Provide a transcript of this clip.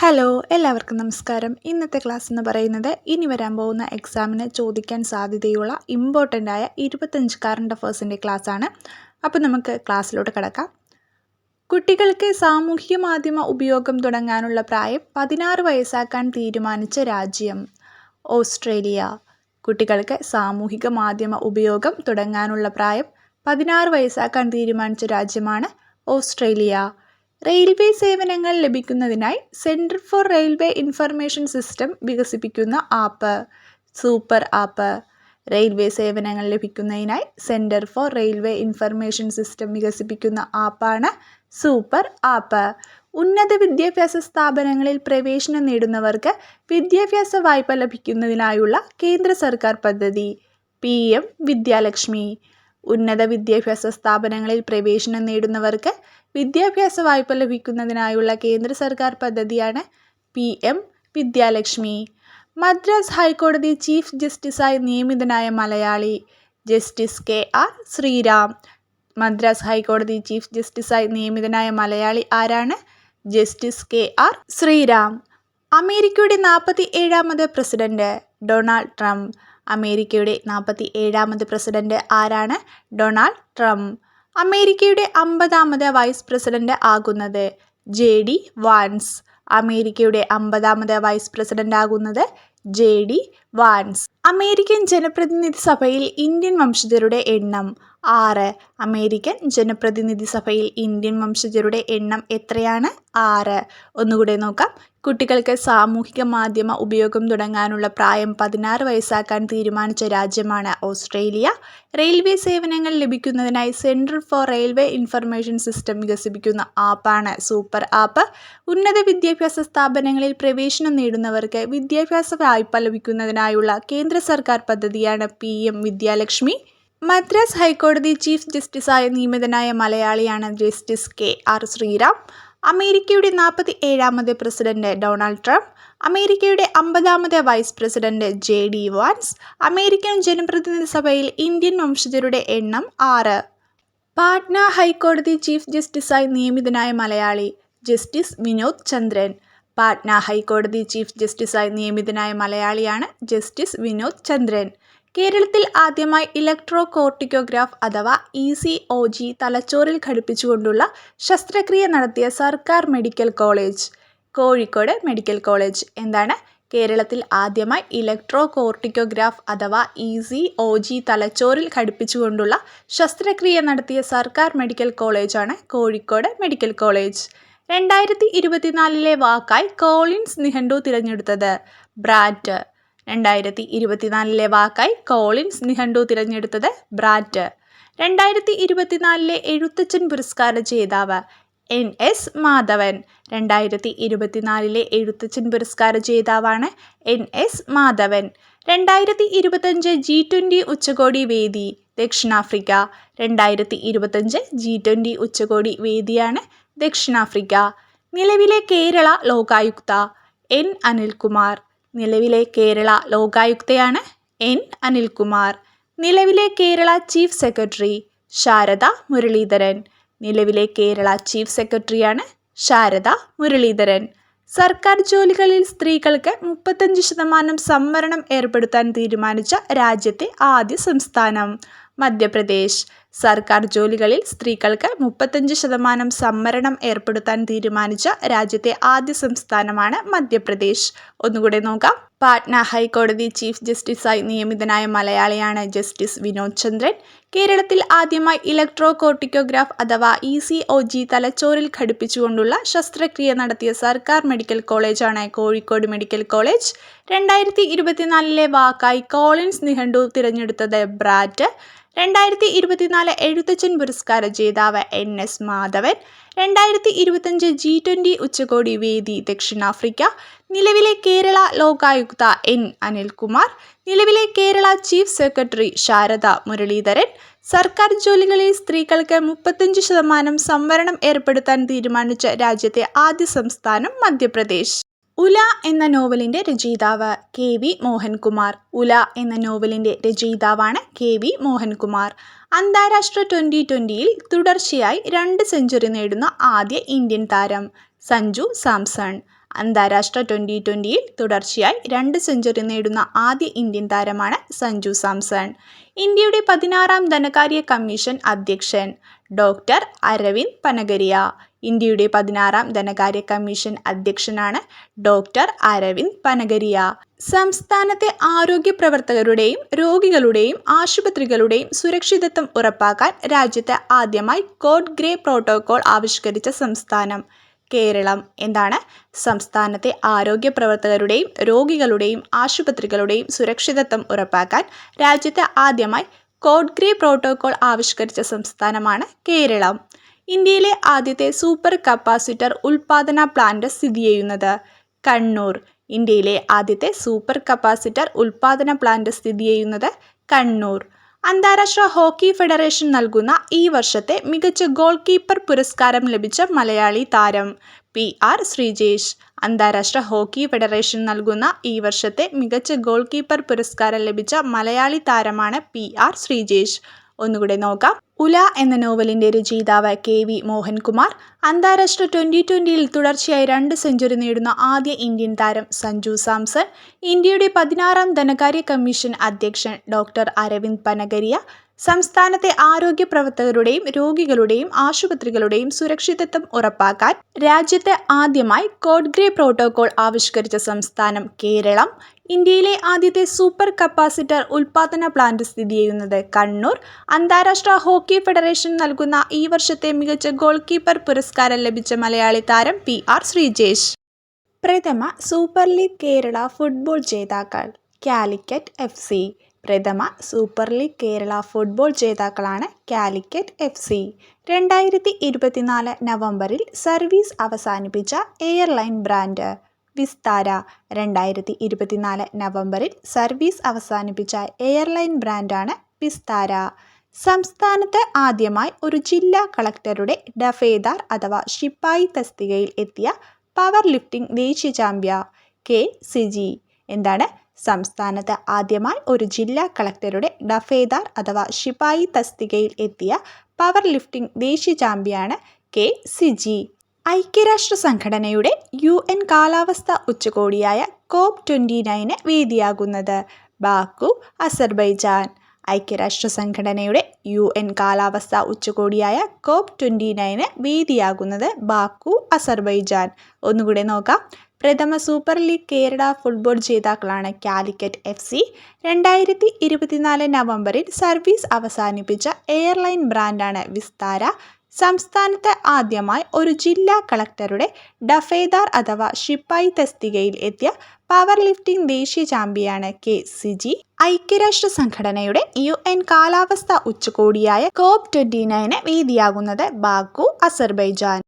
Hello എല്ലാവർക്കും നമസ്കാരം. ഇന്നത്തെ ക്ലാസ് എന്ന് പറയുന്നത് ഇനി വരാൻ പോകുന്ന എക്സാമിന് ചോദിക്കാൻ സാധ്യതയുള്ള ഇമ്പോർട്ടന്റ് ആയ ഇരുപത്തഞ്ച് കറണ്ട് അഫേഴ്സിന്റെ ആണ്. അപ്പോൾ നമുക്ക് ക്ലാസ്സിലോട്ട് കിടക്കാം. കുട്ടികൾക്ക് സാമൂഹ്യ മാധ്യമ ഉപയോഗം തുടങ്ങാനുള്ള പ്രായം പതിനാറ് വയസ്സാക്കാൻ തീരുമാനിച്ച രാജ്യം ഓസ്ട്രേലിയ. കുട്ടികൾക്ക് സാമൂഹിക മാധ്യമ ഉപയോഗം തുടങ്ങാനുള്ള പ്രായം പതിനാറ് വയസ്സാക്കാൻ തീരുമാനിച്ച രാജ്യമാണ് ഓസ്ട്രേലിയ. റെയിൽവേ സേവനങ്ങൾ ലഭിക്കുന്നതിനായി centre for railway information system വികസിപ്പിക്കുന്ന ആപ്പ് സൂപ്പർ ആപ്പ്. റെയിൽവേ സേവനങ്ങൾ ലഭിക്കുന്നതിനായി centre for railway information system വികസിപ്പിക്കുന്ന ആപ്പാണ് സൂപ്പർ ആപ്പ്. ഉന്നത വിദ്യാഭ്യാസ സ്ഥാപനങ്ങളിൽ പ്രവേശനം നേടുന്നവർക്ക് വിദ്യാഭ്യാസ വായ്പ ലഭിക്കുന്നതിനായുള്ള കേന്ദ്ര സർക്കാർ പദ്ധതി പി എം വിദ്യാലക്ഷ്മി. ഉന്നത വിദ്യാഭ്യാസ സ്ഥാപനങ്ങളിൽ പ്രവേശനം നേടുന്നവർക്ക് വിദ്യാഭ്യാസ വായ്പ ലഭിക്കുന്നതിനായുള്ള കേന്ദ്ര സർക്കാർ പദ്ധതിയാണ് പി എം വിദ്യാലക്ഷ്മി. മദ്രാസ് ഹൈക്കോടതി ചീഫ് ജസ്റ്റിസായി നിയമിതനായ Malayali justice K R Sriram. Madras ഹൈക്കോടതി ചീഫ് ജസ്റ്റിസായി നിയമിതനായ മലയാളി ആരാണ്? Justice K R Sriram. അമേരിക്കയുടെ നാൽപ്പത്തി ഏഴാമത് പ്രസിഡന്റ് ഡൊണാൾഡ് ട്രംപ്. അമേരിക്കയുടെ നാൽപ്പത്തി ഏഴാമത് പ്രസിഡന്റ് ആരാണ്? Donald Trump. അമേരിക്കയുടെ അമ്പതാമത് വൈസ് പ്രസിഡന്റ് ആകുന്നത് ജെ ഡി വാൻസ്. അമേരിക്കയുടെ അമ്പതാമത് വൈസ് പ്രസിഡന്റ് ആകുന്നത് ജെ ഡി വാൻസ്. അമേരിക്കൻ ജനപ്രതിനിധി സഭയിൽ ഇന്ത്യൻ വംശജരുടെ എണ്ണം ആറ്. അമേരിക്കൻ ജനപ്രതിനിധി സഭയിൽ ഇന്ത്യൻ വംശജരുടെ എണ്ണം എത്രയാണ്? ആറ്. ഒന്നുകൂടെ നോക്കാം. കുട്ടികൾക്ക് സാമൂഹിക മാധ്യമ ഉപയോഗം തുടങ്ങാനുള്ള പ്രായം പതിനാറ് വയസ്സാക്കാൻ തീരുമാനിച്ച രാജ്യമാണ് ഓസ്ട്രേലിയ. റെയിൽവേ സേവനങ്ങൾ ലഭിക്കുന്നതിനായി central for railway information system വികസിപ്പിക്കുന്ന ആപ്പാണ് സൂപ്പർ ആപ്പ്. ഉന്നത വിദ്യാഭ്യാസ സ്ഥാപനങ്ങളിൽ പ്രവേശനം നേടുന്നവർക്ക് വിദ്യാഭ്യാസ വായ്പ ലഭിക്കുന്നതിനായുള്ള കേന്ദ്ര സർക്കാർ പദ്ധതിയാണ് പി എം വിദ്യാലക്ഷ്മി. മദ്രാസ് ഹൈക്കോടതി ചീഫ് ജസ്റ്റിസായ നിയമിതനായ മലയാളിയാണ് ജസ്റ്റിസ് കെ ആർ ശ്രീറാം. അമേരിക്കയുടെ നാൽപ്പത്തി ഏഴാമത് പ്രസിഡന്റ് ഡൊണാൾഡ് ട്രംപ് അമേരിക്കയുടെ അമ്പതാമത് vice president J D Vance American ജനപ്രതിനിധി സഭയിൽ ഇന്ത്യൻ വംശജരുടെ എണ്ണം ആറ്. പാട്ന ഹൈക്കോടതി ചീഫ് ജസ്റ്റിസായി നിയമിതനായ മലയാളി ജസ്റ്റിസ് വിനോദ് ചന്ദ്രൻ. പാട്ന ഹൈക്കോടതി ചീഫ് ജസ്റ്റിസായി നിയമിതനായ മലയാളിയാണ് ജസ്റ്റിസ് വിനോദ് ചന്ദ്രൻ. കേരളത്തിൽ ആദ്യമായി ഇലക്ട്രോ കോർട്ടിക്കോഗ്രാഫ് അഥവാ ഇ സി ഒ ജി തലച്ചോറിൽ ഘടിപ്പിച്ചുകൊണ്ടുള്ള ശസ്ത്രക്രിയ നടത്തിയ സർക്കാർ medical college Kozhikode medical college. എന്താണ്? കേരളത്തിൽ ആദ്യമായി ഇലക്ട്രോ കോർട്ടിക്കോഗ്രാഫ് അഥവാ ഇ സി ഒ ജി തലച്ചോറിൽ ഘടിപ്പിച്ചുകൊണ്ടുള്ള ശസ്ത്രക്രിയ നടത്തിയ സർക്കാർ മെഡിക്കൽ കോളേജാണ് കോഴിക്കോട് മെഡിക്കൽ കോളേജ്. രണ്ടായിരത്തി ഇരുപത്തിനാലിലെ വാക്കായി കോളിൻസ് നിഹണ്ടു തിരഞ്ഞെടുത്തത്. ബ്രാറ്റ് രണ്ടായിരത്തി ഇരുപത്തിനാലിലെ വാക്കായി കോളിൻസ് നിഘണ്ടു തിരഞ്ഞെടുത്തത് ബ്രാറ്റ്. രണ്ടായിരത്തി ഇരുപത്തിനാലിലെ എഴുത്തച്ഛൻ പുരസ്കാര ജേതാവ് എൻ എസ് മാധവൻ. രണ്ടായിരത്തി ഇരുപത്തിനാലിലെ എഴുത്തച്ഛൻ പുരസ്കാര ജേതാവാണ് എൻ എസ് മാധവൻ. രണ്ടായിരത്തി ഇരുപത്തഞ്ച് ജി ട്വന്റി ഉച്ചകോടി വേദി ദക്ഷിണാഫ്രിക്ക. രണ്ടായിരത്തി ഇരുപത്തഞ്ച് ജി ട്വന്റി ഉച്ചകോടി വേദിയാണ് ദക്ഷിണാഫ്രിക്ക. നിലവിലെ കേരള ലോകായുക്ത എൻ അനിൽകുമാർ. നിലവിലെ കേരള ലോകായുക്തയാണ് എൻ. അനിൽകുമാർ. നിലവിലെ കേരള ചീഫ് സെക്രട്ടറി ശാരദ മുരളീധരൻ. നിലവിലെ കേരള ചീഫ് സെക്രട്ടറിയാണ് ശാരദ മുരളീധരൻ. സർക്കാർ ജോലികളിൽ സ്ത്രീകൾക്ക് മുപ്പത്തഞ്ച് ശതമാനം സംവരണം ഏർപ്പെടുത്താൻ തീരുമാനിച്ച രാജ്യത്തെ ആദ്യ സംസ്ഥാനം മധ്യപ്രദേശ്. സർക്കാർ ജോലികളിൽ സ്ത്രീകൾക്ക് മുപ്പത്തഞ്ച് ശതമാനം സംവരണം ഏർപ്പെടുത്താൻ തീരുമാനിച്ച രാജ്യത്തെ ആദ്യ സംസ്ഥാനമാണ് മധ്യപ്രദേശ്. ഒന്നുകൂടെ നോക്കാം. പാട്ന ഹൈക്കോടതി ചീഫ് ജസ്റ്റിസായി നിയമിതനായ മലയാളിയാണ് ജസ്റ്റിസ് വിനോദ് ചന്ദ്രൻ. കേരളത്തിൽ ആദ്യമായി ഇലക്ട്രോ കോർട്ടിക്കോഗ്രാഫ് അഥവാ ഇ സി ഒ ജി തലച്ചോറിൽ ഘടിപ്പിച്ചുകൊണ്ടുള്ള ശസ്ത്രക്രിയ നടത്തിയ സർക്കാർ മെഡിക്കൽ കോളേജാണ് കോഴിക്കോട് മെഡിക്കൽ കോളേജ്. രണ്ടായിരത്തി ഇരുപത്തിനാലിലെ വാക്കായി കോളിൻസ് നിഘണ്ടു തിരഞ്ഞെടുത്തത് ബ്രാറ്റ്. രണ്ടായിരത്തി ഇരുപത്തിനാല് എഴുത്തച്ഛൻ പുരസ്കാര ജേതാവ് എൻ എസ് മാധവൻ രണ്ടായിരത്തി ഇരുപത്തഞ്ച് ജി ട്വന്റി ഉച്ചകോടി വേദി ദക്ഷിണാഫ്രിക്ക നിലവിലെ കേരള ലോകായുക്ത എൻ അനിൽകുമാർ നിലവിലെ കേരള ചീഫ് സെക്രട്ടറി ശാരദ മുരളീധരൻ സർക്കാർ ജോലികളിൽ സ്ത്രീകൾക്ക് മുപ്പത്തഞ്ച് ശതമാനം സംവരണം ഏർപ്പെടുത്താൻ തീരുമാനിച്ച രാജ്യത്തെ ആദ്യ സംസ്ഥാനം മധ്യപ്രദേശ്. ഉല എന്ന നോവലിന്റെ രചയിതാവ് കെ വി മോഹൻകുമാർ. ഉല എന്ന നോവലിന്റെ രചയിതാവാണ് കെ വി മോഹൻകുമാർ. അന്താരാഷ്ട്ര ട്വന്റി ട്വന്റിയിൽ തുടർച്ചയായി രണ്ട് സെഞ്ചുറി നേടുന്ന ആദ്യ ഇന്ത്യൻ താരം സഞ്ജു സാംസൺ. അന്താരാഷ്ട്ര ട്വന്റി ട്വന്റിയിൽ തുടർച്ചയായി രണ്ട് സെഞ്ചുറി നേടുന്ന ആദ്യ ഇന്ത്യൻ താരമാണ് സഞ്ജു സാംസൺ. ഇന്ത്യയുടെ പതിനാറാം ധനകാര്യ കമ്മീഷൻ അധ്യക്ഷൻ ഡോക്ടർ അരവിന്ദ് പനഗരിയ. ഇന്ത്യയുടെ പതിനാറാം ധനകാര്യ കമ്മീഷൻ അധ്യക്ഷനാണ് ഡോക്ടർ അരവിന്ദ് പനഗരിയ. സംസ്ഥാനത്തെ ആരോഗ്യ പ്രവർത്തകരുടെയും രോഗികളുടെയും ആശുപത്രികളുടെയും സുരക്ഷിതത്വം ഉറപ്പാക്കാൻ രാജ്യത്ത് ആദ്യമായി കോഡ് ഗ്രേ പ്രോട്ടോകോൾ ആവിഷ്കരിച്ച സംസ്ഥാനം കേരളം. എന്താണ്? സംസ്ഥാനത്തെ ആരോഗ്യ പ്രവർത്തകരുടെയും രോഗികളുടെയും ആശുപത്രികളുടെയും സുരക്ഷിതത്വം ഉറപ്പാക്കാൻ രാജ്യത്ത് ആദ്യമായി കോഡ് ഗ്രേ പ്രോട്ടോകോൾ ആവിഷ്കരിച്ച സംസ്ഥാനമാണ് കേരളം. ഇന്ത്യയിലെ ആദ്യത്തെ സൂപ്പർ കപ്പാസിറ്റർ ഉൽപാദന പ്ലാന്റ് സ്ഥിതി ചെയ്യുന്നത് കണ്ണൂർ. ഇന്ത്യയിലെ ആദ്യത്തെ സൂപ്പർ കപ്പാസിറ്റർ ഉൽപാദന പ്ലാന്റ് സ്ഥിതി ചെയ്യുന്നത് കണ്ണൂർ. അന്താരാഷ്ട്ര ഹോക്കി ഫെഡറേഷൻ നൽകുന്ന ഈ വർഷത്തെ മികച്ച ഗോൾ കീപ്പർ പുരസ്കാരം ലഭിച്ച മലയാളി താരം പി ആർ ശ്രീജേഷ്. അന്താരാഷ്ട്ര ഹോക്കി ഫെഡറേഷൻ നൽകുന്ന ഈ വർഷത്തെ മികച്ച ഗോൾ കീപ്പർ പുരസ്കാരം ലഭിച്ച മലയാളി താരമാണ് പി ആർ ശ്രീജേഷ്. ഒന്നുകൂടെ നോക്കാം. ഉല എന്ന നോവലിന്റെ രചയിതാവ് കെ വി മോഹൻകുമാർ അന്താരാഷ്ട്ര ട്വന്റി ട്വന്റിയിൽ തുടർച്ചയായി രണ്ട് സെഞ്ചുറി നേടുന്ന ആദ്യ ഇന്ത്യൻ താരം സഞ്ജു സാംസൺ ഇന്ത്യയുടെ പതിനാറാം ധനകാര്യ കമ്മീഷൻ അധ്യക്ഷൻ ഡോക്ടർ അരവിന്ദ് പനഗരിയ സംസ്ഥാനത്തെ ആരോഗ്യ പ്രവർത്തകരുടെയും രോഗികളുടെയും ആശുപത്രികളുടെയും സുരക്ഷിതത്വം ഉറപ്പാക്കാൻ രാജ്യത്തെ ആദ്യമായി കോഡ്ഗ്രേ പ്രോട്ടോകോൾ ആവിഷ്കരിച്ച സംസ്ഥാനം കേരളം. ഇന്ത്യയിലെ ആദ്യത്തെ സൂപ്പർ കപ്പാസിറ്റർ ഉൽപാദന പ്ലാന്റ് സ്ഥിതി ചെയ്യുന്നത് കണ്ണൂർ. അന്താരാഷ്ട്ര ഹോക്കി ഫെഡറേഷൻ നൽകുന്ന ഈ വർഷത്തെ മികച്ച ഗോൾ കീപ്പർ പുരസ്കാരം ലഭിച്ച മലയാളി താരം പി ആർ ശ്രീജേഷ്. പ്രഥമ സൂപ്പർ ലീഗ് കേരള ഫുട്ബോൾ ജേതാക്കൾ കാലിക്കറ്റ് എഫ് സി. പ്രഥമ സൂപ്പർ ലീഗ് കേരള ഫുട്ബോൾ ജേതാക്കളാണ് കാലിക്കറ്റ് എഫ് സി. രണ്ടായിരത്തി ഇരുപത്തിനാല് നവംബറിൽ സർവീസ് അവസാനിപ്പിച്ച എയർലൈൻ ബ്രാൻഡ്. വിസ്താര രണ്ടായിരത്തി ഇരുപത്തിനാല് നവംബറിൽ സർവീസ് അവസാനിപ്പിച്ച എയർലൈൻ ബ്രാൻഡാണ് വിസ്താര. സംസ്ഥാനത്ത് ആദ്യമായി ഒരു ജില്ലാ കളക്ടറുടെ ഡഫേദാർ അഥവാ ശിപ്പായി തസ്തികയിൽ എത്തിയ പവർ ലിഫ്റ്റിംഗ് ദേശീയ ചാമ്പ്യ കെ സിജി. എന്താണ്? സംസ്ഥാനത്ത് ആദ്യമായി ഒരു ജില്ലാ കളക്ടറുടെ ഡഫേദാർ അഥവാ ശിപായി തസ്തികയിൽ എത്തിയ പവർ ലിഫ്റ്റിംഗ് ദേശീയ ചാമ്പ്യാണ് കെ സിജി. ഐക്യരാഷ്ട്ര സംഘടനയുടെ യു എൻ കാലാവസ്ഥ ഉച്ചകോടിയായ കോപ്പ് ട്വന്റി നയന് വേദിയാകുന്നത് ബാക്കു അസർബൈജാൻ. ഐക്യരാഷ്ട്ര സംഘടനയുടെ യു എൻ കാലാവസ്ഥ ഉച്ചകോടിയായ കോപ്പ് ട്വന്റി നയന് വേദിയാകുന്നത് ബാക്കു അസർബൈജാൻ. ഒന്നുകൂടെ നോക്കാം. പ്രഥമ സൂപ്പർ ലീഗ് കേരള ഫുട്ബോൾ ജേതാക്കളാണ് കാലിക്കറ്റ് എഫ് സി. രണ്ടായിരത്തി ഇരുപത്തിനാല് നവംബറിൽ സർവീസ് അവസാനിപ്പിച്ച എയർലൈൻ ബ്രാൻഡാണ് വിസ്താര. സംസ്ഥാനത്ത് ആദ്യമായി ഒരു ജില്ലാ കളക്ടറുടെ ഡഫേദാർ അഥവാ ഷിപ്പായി തസ്തികയിൽ എത്തിയ പവർ ലിഫ്റ്റിംഗ് ദേശീയ ചാമ്പ്യനാണ് കെ സിജി. ഐക്യരാഷ്ട്ര സംഘടനയുടെ യു എൻ കാലാവസ്ഥ ഉച്ചകോടിയായ കോപ്പ് ട്വന്റി നയന് വേദിയാകുന്നത് ബാക്കു അസർബൈജാൻ.